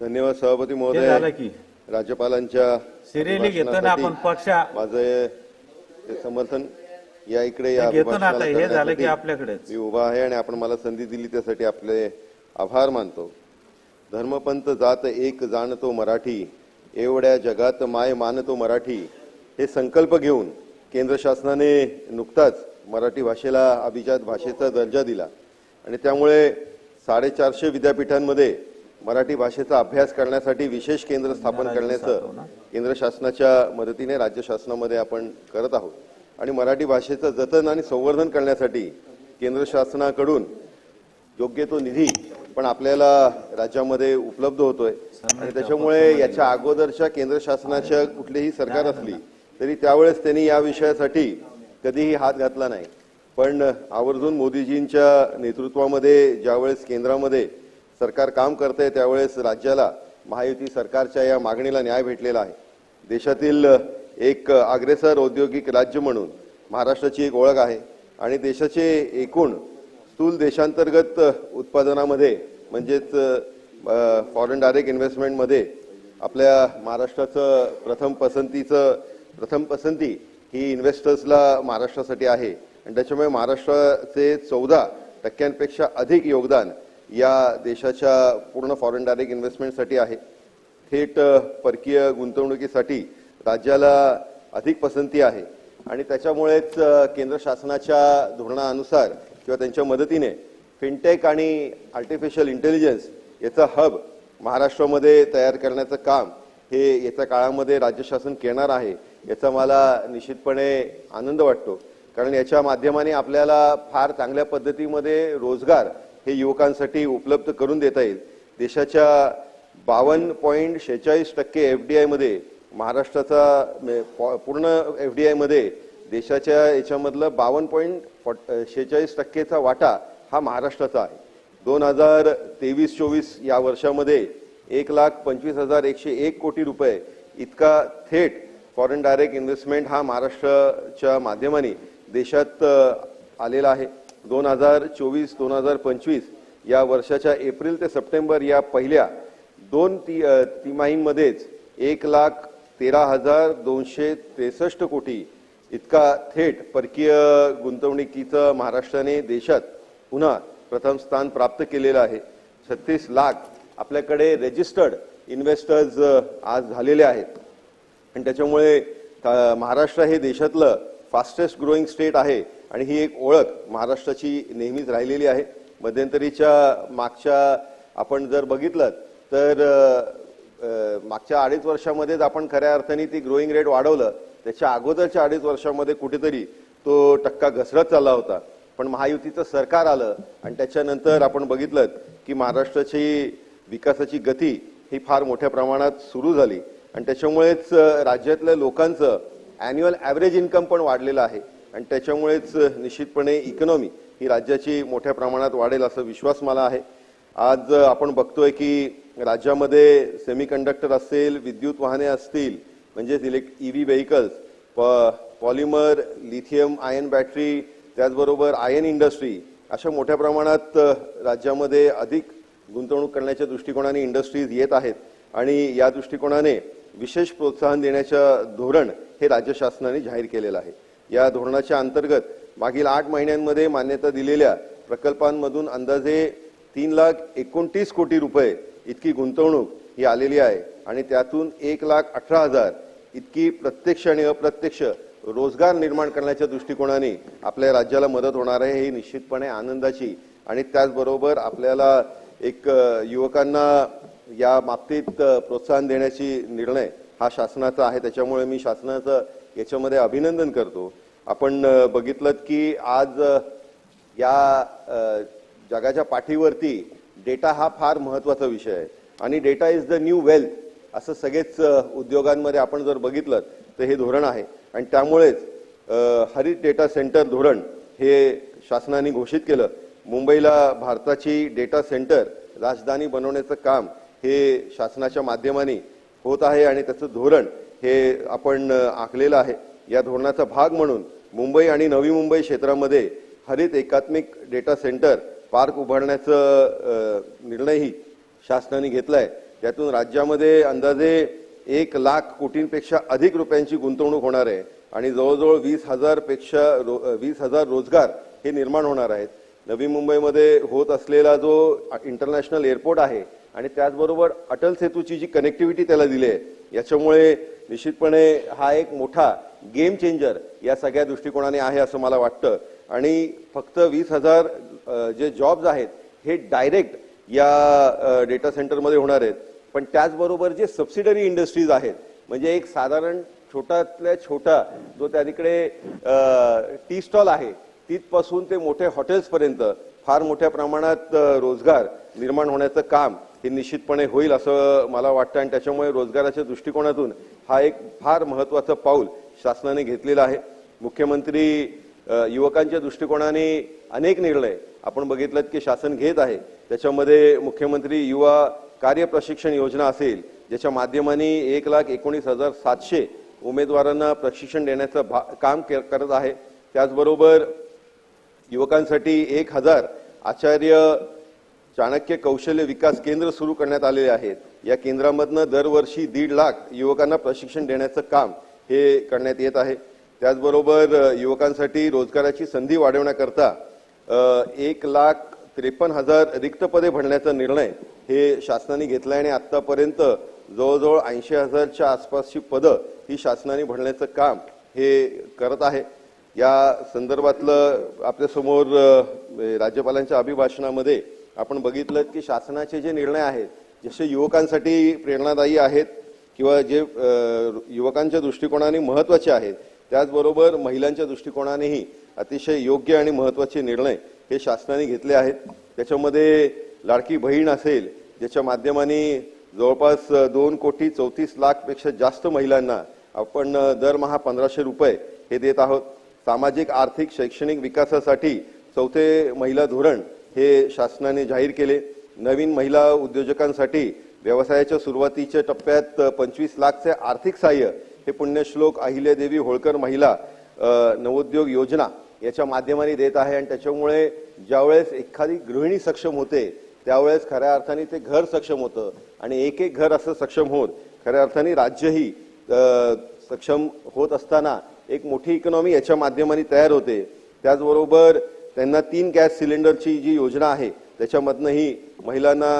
धन्यवाद सभापती महोदय. की. राज्यपालांच्या सिरियली घेतो ना आपण पक्षा. माझं समर्थन या इकडे या घेतो ना आता अभिभाषणाला हे झालं की करण्यासाठी आपल्याकडेच. मी उभा आहे आणि आपण मला संधी दिली त्यासाठी आपले आभार मानतो. धर्मपंथ जात एक जाणतो मराठी एवढ्या जगात माय मानतो मराठी. हे संकल्प घेऊन केंद्र शासनाने नुकताच मराठी भाषेला अभिजात भाषेचा दर्जा दिला. आणि त्यामुळे साडेचारशे विद्यापीठांमध्ये मराठी भाषेचा अभ्यास करण्यासाठी विशेष केंद्र स्थापन करण्याचं केंद्र शासनाच्या मदतीने राज्य शासनामध्ये आपण करत आहोत. आणि मराठी भाषेचं जतन आणि संवर्धन करण्यासाठी केंद्र शासनाकडून योग्य तो निधी पण आपल्याला राज्यामध्ये उपलब्ध होतोय. आणि त्याच्यामुळे याच्या अगोदरच्या केंद्र शासनाच्या कुठलीही सरकार असली तरी त्यावेळेस त्यांनी या विषयासाठी कधीही हात घातला नाही. पण आवर्जून मोदीजींच्या नेतृत्वामध्ये ज्यावेळेस केंद्रामध्ये सरकार काम करतंय त्यावेळेस राज्याला महायुती सरकारच्या या मागणीला न्याय भेटलेला आहे. देशातील एक अग्रेसर औद्योगिक राज्य म्हणून महाराष्ट्राची एक ओळख आहे आणि देशाचे एकूण स्थूल देशांतर्गत उत्पादनामध्ये म्हणजेच फॉरेन डायरेक्ट इन्व्हेस्टमेंटमध्ये आपल्या महाराष्ट्राचं प्रथम पसंतीचं प्रथम पसंती ही इन्व्हेस्टर्सला महाराष्ट्रासाठी आहे. आणि त्याच्यामुळे महाराष्ट्राचे चौदा टक्क्यांपेक्षा अधिक योगदान या देशाच्या पूर्ण फॉरेन डायरेक्ट इन्व्हेस्टमेंटसाठी आहे. थेट परकीय गुंतवणुकीसाठी राज्याला अधिक पसंती आहे. आणि त्याच्यामुळेच केंद्र शासनाच्या धोरणानुसार किंवा त्यांच्या मदतीने फिनटेक आणि आर्टिफिशियल इंटेलिजन्स याचा हब महाराष्ट्रामध्ये तयार करण्याचं काम हे येत्या काळामध्ये राज्य शासन करणार आहे याचा मला निश्चितपणे आनंद वाटतो. कारण याच्या माध्यमाने आपल्याला फार चांगल्या पद्धतीमध्ये रोजगार हे युवकांसाठी उपलब्ध करून देता येईल. देशाच्या बावन्न पॉईंट शेहेचाळीस टक्के एफ डी आयमध्ये महाराष्ट्राचा पूर्ण एफ डी आयमध्ये देशाच्या याच्यामधलं बावन्न पॉईंट शेहेचाळीस टक्केचा वाटा हा महाराष्ट्राचा आहे. दोन हजार तेवीस चोवीस या वर्षामध्ये एक लाख पंचवीस हजार एकशे एक कोटी रुपये इतका थेट फॉरेन डायरेक्ट इन्व्हेस्टमेंट हा महाराष्ट्राच्या माध्यमाने देशात आलेला आहे. दोन हजार चोवीस दोन हजार पंचवीस या वर्षाच्या एप्रिल ते सप्टेंबर या पहिल्या दोन ती तिमाहीमध्येच तिमाहींमध्येच एक लाख तेरा हजार दोनशे त्रेसष्ट कोटी इतका थेट परकीय गुंतवणुकीचं महाराष्ट्राने देशात पुन्हा प्रथम स्थान प्राप्त केलेलं आहे. छत्तीस लाख आपल्याकडे रेजिस्टर्ड इन्व्हेस्टर्स आज झालेले आहेत. आणि त्याच्यामुळे महाराष्ट्र हे देशातलं फास्टेस्ट ग्रोईंग स्टेट आहे. आणि ही एक ओळख महाराष्ट्राची नेहमीच राहिलेली आहे. मध्यंतरीच्या मागच्या आपण जर बघितलं तर मागच्या अडीच वर्षामध्येच आपण खऱ्या अर्थाने ती ग्रोईंग रेट वाढवलं. त्याच्या अगोदरच्या अडीच वर्षामध्ये कुठेतरी तो टक्का घसरत चालला होता. पण महायुतीचं सरकार आलं आणि त्याच्यानंतर आपण बघितलं की महाराष्ट्राची विकासाची गती ही फार मोठ्या प्रमाणात सुरू झाली. आणि त्याच्यामुळेच राज्यातल्या लोकांचं अॅन्युअल ॲव्हरेज इन्कम पण वाढलेलं आहे. आणि त्याच्यामुळेच निश्चितपणे इकॉनॉमी ही राज्याची मोठ्या प्रमाणात वाढेल असा विश्वास मला आहे. आज आपण बघतोय की राज्यामध्ये सेमीकंडक्टर असेल विद्युत वाहने असतील म्हणजेच elect E V vehicles polymer lithium ion battery त्याचबरोबर आयन इंडस्ट्री अशा मोठ्या प्रमाणात राज्यामध्ये अधिक गुंतवणूक करण्याच्या दृष्टिकोनाने इंडस्ट्रीज येत आहेत. आणि या दृष्टिकोनाने विशेष प्रोत्साहन देण्याचं धोरण हे राज्य शासनाने जाहीर केलेलं आहे. या धोरणाच्या अंतर्गत मागील आठ महिन्यांमध्ये मान्यता दिलेल्या प्रकल्पांमधून अंदाजे तीन लाख एकोणतीस कोटी रुपये इतकी गुंतवणूक ही आलेली आहे आणि त्यातून एक लाख अठरा हजार इतकी प्रत्यक्ष आणि अप्रत्यक्ष रोजगार निर्माण करण्याच्या दृष्टिकोनाने आपल्या राज्याला मदत होणार आहे ही निश्चितपणे आनंदाची आणि त्याचबरोबर आपल्याला एक युवकांना या बाबतीत प्रोत्साहन देण्याची निर्णय हा शासनाचा आहे. त्याच्यामुळे मी शासनाचं याच्यामध्ये अभिनंदन करतो. आपण बघितलं की आज या जगाच्या पाठीवरती डेटा हा फार महत्त्वाचा विषय आहे. आणि data is the new wealth असं सगळेच उद्योगांमध्ये आपण जर बघितलं तर हे धोरण आहे. आणि त्यामुळेच हरित डेटा सेंटर धोरण हे शासनाने घोषित केलं. मुंबईला भारताची डेटा सेंटर राजधानी बनवण्याचं काम हे शासनाच्या माध्यमाने होत आहे आणि त्याचं धोरण हे आपण आखलेलं आहे. या धोरणाचा भाग म्हणून मुंबई आणि नवी मुंबई क्षेत्रामध्ये हरित एकात्मिक डेटा सेंटर पार्क उभारण्याचं निर्णयही शासनाने घेतलाय. त्यातून राज्यामध्ये अंदाजे एक लाख कोटींपेक्षा अधिक रुपयांची गुंतवणूक होणार आहे आणि जवळजवळ वीस हजारपेक्षा रो- वीस हजार रोजगार हे निर्माण होणार आहेत. नवी मुंबईमध्ये होत असलेला जो इंटरनॅशनल एअरपोर्ट आहे आणि त्याचबरोबर अटल सेतूची जी कनेक्टिव्हिटी त्याला दिली आहे याच्यामुळे निश्चितपणे हा एक मोठा गेम चेंजर या सगळ्या दृष्टिकोनाने आहे असं मला वाटतं. आणि फक्त वीस हजार जे जॉब्स आहेत हे डायरेक्ट या डेटा सेंटरमध्ये होणार आहेत. पण त्याचबरोबर जे सबसिडरी इंडस्ट्रीज आहेत म्हणजे एक साधारण छोट्यातल्या छोटा जो त्या तिकडे टी स्टॉल आहे तिथपासून ते मोठे हॉटेल्सपर्यंत फार मोठ्या प्रमाणात रोजगार निर्माण होण्याचं काम हे निश्चितपणे होईल असं मला वाटतं. आणि त्याच्यामुळे रोजगाराच्या दृष्टिकोनातून हा एक फार महत्वाचं पाऊल शासनाने घेतलेला आहे. मुख्यमंत्री युवकांच्या दृष्टिकोनाने अनेक निर्णय आपण बघितलं की शासन घेत आहे. त्याच्यामध्ये मुख्यमंत्री युवा कार्य प्रशिक्षण योजना असेल ज्याच्या माध्यमाने एक लाख एकोणीस हजार सातशे उमेदवारांना प्रशिक्षण देण्याचं भा- काम करत आहे. त्याचबरोबर युवकांसाठी एक हजार आचार्य चाणक्य कौशल्य विकास केंद्र सुरू करण्यात आलेले आहेत. या केंद्रामधनं दरवर्षी दीड लाख युवकांना प्रशिक्षण देण्याचं काम हे करण्यात येत आहे. त्याचबरोबर युवकांसाठी रोजगाराची संधी वाढवण्याकरता एक लाख त्रेपन्न हजार रिक्त पदे भरण्याचा निर्णय हे शासनाने घेतला आणि आतापर्यंत जवळजवळ ऐंशी हजारच्या आसपासची पदं ही शासनाने भरण्याचं काम हे करत आहे. या संदर्भातलं आपल्यासमोर राज्यपालांच्या अभिभाषणामध्ये आपण बघितलं की शासनाचे जे निर्णय आहेत जसे युवकांसाठी प्रेरणादायी आहेत किंवा जे युवकांच्या दृष्टिकोनाने महत्त्वाचे आहेत त्याचबरोबर महिलांच्या दृष्टिकोनानेही अतिशय योग्य आणि महत्त्वाचे निर्णय हे शासनाने घेतले आहेत. त्याच्यामध्ये लाडकी बहीण असेल ज्याच्या माध्यमाने जवळपास दोन कोटी चौतीस लाखपेक्षा जास्त महिलांना आपण दरमहा पंधराशे रुपये हे देत आहोत. सामाजिक आर्थिक शैक्षणिक विकासासाठी चौथे महिला धोरण हे शासनाने जाहीर केले. नवीन महिला उद्योजकांसाठी व्यवसायाच्या सुरुवातीच्या टप्प्यात पंचवीस लाखचे आर्थिक सहाय्य हे पुण्यश्लोक अहिल्यादेवी होळकर महिला नवोद्योग योजना याच्या माध्यमाने देत आहे. आणि त्याच्यामुळे ज्यावेळेस एखादी गृहिणी सक्षम होते त्यावेळेस खऱ्या अर्थाने ते घर सक्षम होतं. आणि एक एक घर असं सक्षम होत खऱ्या अर्थाने राज्यही सक्षम होत असताना एक मोठी इकॉनॉमी याच्या माध्यमाने तयार होते. त्याचबरोबर त्यांना तीन गॅस सिलेंडरची जी योजना आहे त्याच्यामधनंही महिलांना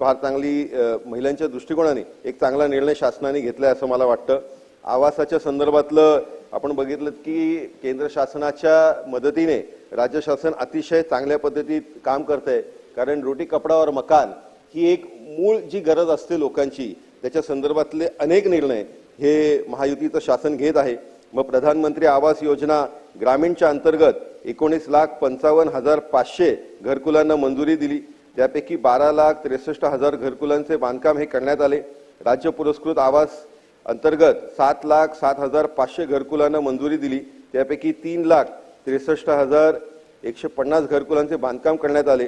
फार चांगली महिलांच्या दृष्टिकोनाने एक चांगला निर्णय शासनाने घेतलाय असं मला वाटतं. आवासाच्या संदर्भातलं आपण बघितलं की केंद्र शासनाच्या मदतीने राज्य शासन अतिशय चांगल्या पद्धतीत काम करत आहे कारण रोटी कपडावर मकान ही एक मूळ जी गरज असते लोकांची त्याच्या संदर्भातले अनेक निर्णय हे महायुतीचं शासन घेत आहे. मग प्रधानमंत्री आवास योजना ग्रामीणच्या अंतर्गत एकोणीस लाख पंचावन्न हजार पाचशे घरकुलांना मंजुरी दिली. त्यापैकी बारा लाख त्रेसष्ट हजार घरकुलांचे बांधकाम हे करण्यात आले. राज्य पुरस्कृत आवास अंतर्गत सात लाख सात हजार पाचशे घरकुलांना मंजुरी दिली. त्यापैकी तीन लाख त्रेसष्ट हजार एकशे पन्नास घरकुलांचे बांधकाम करण्यात आले.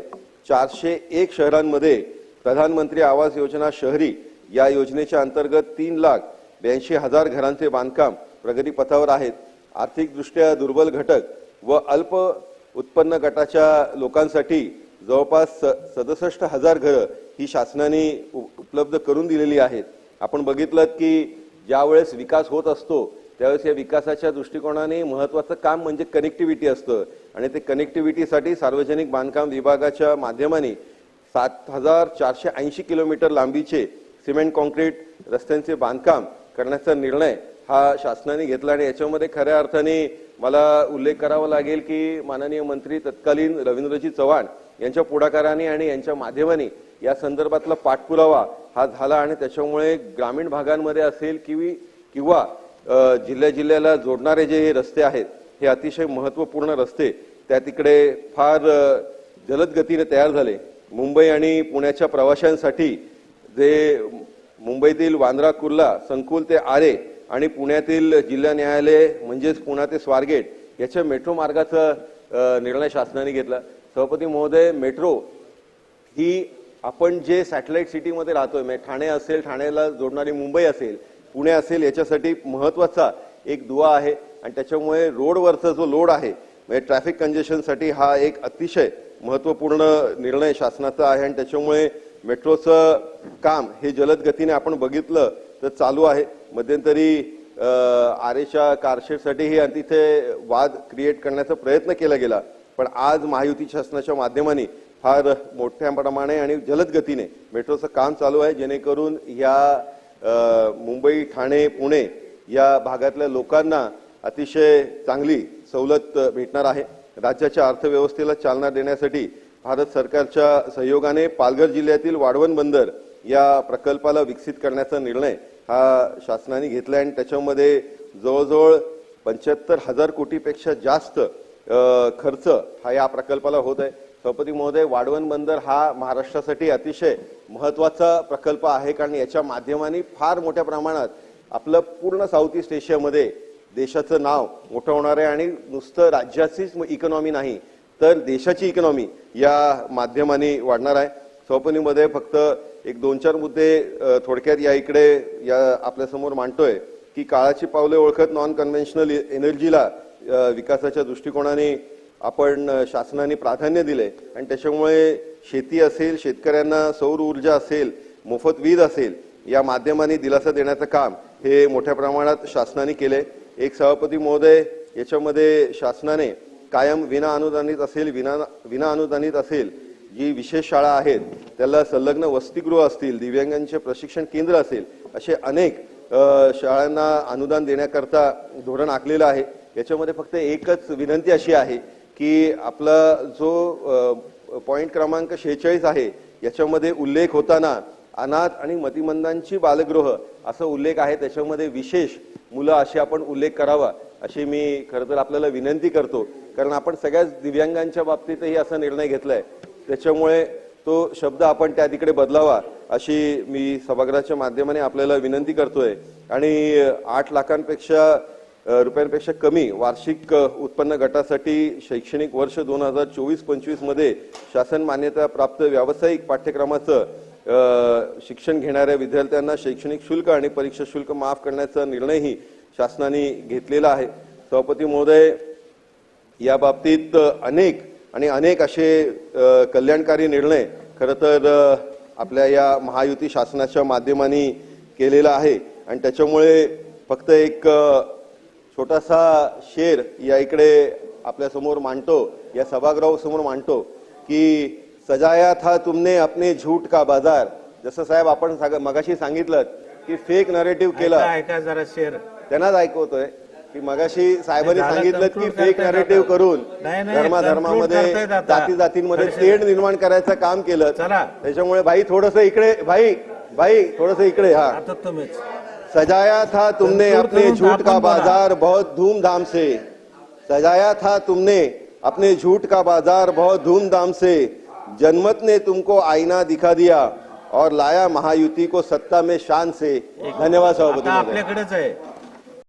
चारशे एक शहरांमध्ये प्रधानमंत्री आवास योजना शहरी या योजनेच्या अंतर्गत तीन लाख ब्याऐंशी हजार घरांचे बांधकाम प्रगतीपथावर आहेत. आर्थिकदृष्ट्या दुर्बल घटक व अल्प उत्पन्न गटाच्या लोकांसाठी जवळपास सदुसष्ट हजार घरं ही शासनाने उपलब्ध करून दिलेली आहेत. आपण बघितलं की ज्यावेळेस विकास होत असतो त्यावेळेस या विकासाच्या दृष्टिकोनाने महत्वाचं काम म्हणजे कनेक्टिव्हिटी असतं. आणि ते कनेक्टिव्हिटीसाठी सार्वजनिक बांधकाम विभागाच्या माध्यमाने सात हजार चारशे ऐंशी किलोमीटर लांबीचे सिमेंट कॉन्क्रीट रस्त्यांचे बांधकाम करण्याचा निर्णय हा शासनाने घेतला आणि याच्यामध्ये खऱ्या अर्थाने मला उल्लेख करावा लागेल की माननीय मंत्री तत्कालीन रवींद्रजी चव्हाण यांच्या पुढाकाराने आणि यांच्या माध्यमाने या संदर्भातला पाठपुरावा हा झाला आणि त्याच्यामुळे ग्रामीण भागांमध्ये असेल की किंवा जिल्ह्या जिल्ह्याला जोडणारे जे हे रस्ते आहेत हे अतिशय महत्त्वपूर्ण रस्ते त्या तिकडे फार जलद गतीने तयार झाले. मुंबई आणि पुण्याच्या प्रवाशांसाठी जे मुंबईतील वांद्रा कुर्ला संकुल ते आरे आणि पुण्यातील जिल्हा न्यायालय म्हणजेच पुणा ते स्वारगेट याच्या मेट्रो मार्गाचा निर्णय शासनाने घेतला. सभापती महोदय मेट्रो ही आपण जे सॅटेलाइट सिटीमध्ये राहतोय म्हणजे ठाणे असेल ठाण्याला जोडणारी मुंबई असेल पुणे असेल याच्यासाठी महत्त्वाचा एक दुवा आहे. आणि त्याच्यामुळे रोडवरचा जो लोड आहे म्हणजे ट्रॅफिक कंजेशनसाठी हा एक अतिशय महत्त्वपूर्ण निर्णय शासनाचा आहे. आणि त्याच्यामुळे मेट्रोचं काम हे जलद गतीने आपण बघितलं तर चालू आहे. मध्यंतरी आरेच्या कारशेडसाठीही तिथे वाद क्रिएट करण्याचा प्रयत्न केला गेला. पण आज महायुती शासनाच्या माध्यमाने फार मोठ्या प्रमाणे आणि जलद गतीने मेट्रोचं काम चालू आहे. जेणेकरून या मुंबई ठाणे पुणे या भागातल्या लोकांना अतिशय चांगली सवलत भेटणार आहे. राज्याच्या अर्थव्यवस्थेला चालना देण्यासाठी भारत सरकारच्या सहयोगाने पालघर जिल्ह्यातील वाढवण बंदर या प्रकल्पाला विकसित करण्याचा निर्णय हा शासनाने घेतला आणि त्याच्यामध्ये जवळजवळ पंच्याहत्तर हजार कोटीपेक्षा जास्त खर्च हा या प्रकल्पाला होत आहे. सभापती महोदय वाढवण बंदर हा महाराष्ट्रासाठी अतिशय महत्त्वाचा प्रकल्प आहे कारण याच्या माध्यमाने फार मोठ्या प्रमाणात आपलं पूर्ण साऊथ ईस्ट एशियामध्ये देशाचं नाव मोठं होणार आहे आणि नुसतं राज्याचीच इकॉनॉमी नाही तर देशाची इकॉनॉमी या माध्यमाने वाढणार आहे. सभापतीमध्ये फक्त एक दोन चार मुद्दे थोडक्यात या इकडे या आपल्यासमोर मांडतोय की काळाची पावले ओळखत नॉन कन्व्हेन्शनल एनर्जीला विकासाच्या दृष्टिकोनाने आपण शासनाने प्राधान्य दिले. आणि त्याच्यामुळे शेती असेल शेतकऱ्यांना सौर ऊर्जा असेल मोफत वीज असेल या माध्यमाने दिलासा देण्याचं काम हे मोठ्या प्रमाणात शासनाने केले. एक सभापती महोदय याच्यामध्ये शासनाने कायम विना अनुदानित असेल विना विना अनुदानित असेल जी विशेष शाळा आहेत त्याला संलग्न वसतिगृह असतील दिव्यांगांचे प्रशिक्षण केंद्र असेल असे अनेक शाळांना अनुदान देण्याकरता धोरण आखलेलं आहे. याच्यामध्ये फक्त एकच विनंती अशी आहे की आपला जो पॉईंट क्रमांक शेहेचाळीस आहे याच्यामध्ये उल्लेख होताना अनाथ आणि मतिमंदांची बालगृह असं उल्लेख आहे. त्याच्यामध्ये विशेष मुलं अशी आपण उल्लेख करावा अशी मी खरं तर आपल्याला विनंती करतो. कारण आपण सगळ्याच दिव्यांगांच्या बाबतीतही असा निर्णय घेतलाय. त्याच्यामुळे तो शब्द आपण त्या तिकडे बदलावा अशी मी सभागृहाच्या माध्यमाने आपल्याला विनंती करतोय. आणि आठ लाखांपेक्षा रुपयांपेक्षा कमी वार्षिक उत्पन्न गटासाठी शैक्षणिक वर्ष दोन हजार चोवीस पंचवीसमध्ये शासन मान्यता प्राप्त व्यावसायिक पाठ्यक्रमाचं शिक्षण घेणाऱ्या विद्यार्थ्यांना शैक्षणिक शुल्क आणि परीक्षा शुल्क माफ करण्याचा निर्णयही शासनाने घेतलेला आहे. सभापती महोदय या बाबतीत अनेक आणि अनेक असे कल्याणकारी निर्णय खरं तर आपल्या या महायुती शासनाच्या माध्यमाने केलेला आहे. आणि त्याच्यामुळे फक्त एक छोटासा शेर या इकडे आपल्यासमोर मांडतो या सभागृहासमोर मांडतो की सजाया था तुमने अपने झूठ का बाजार? जसं साहेब आपण सांग- मगाशी सांगितलं की फेक नरेटिव्ह केलं. जरा शेर. त्यांनाच ऐकवतोय. की मगाशी साहेबांनी सांगितलं की फेक नरेटिव्ह. करून करतायत आता. जाती. जातींमध्ये तेढ निर्माण करायचं काम केलं. त्याच्यामुळे भाई थोडस इकडे भाई भाई थोडस इकडे हा. सजाया था तुमने अपने झूठ का. बाजार बहुत धूमधाम से। सजाया था तुमने अपने झूठ का बाजार बहुत धूमधाम से। जनमत ने तुमको आईना दिखा दिया और लाया महायुति को सत्ता में शान से। धन्यवाद सभापती आपल्याकडेच आहे.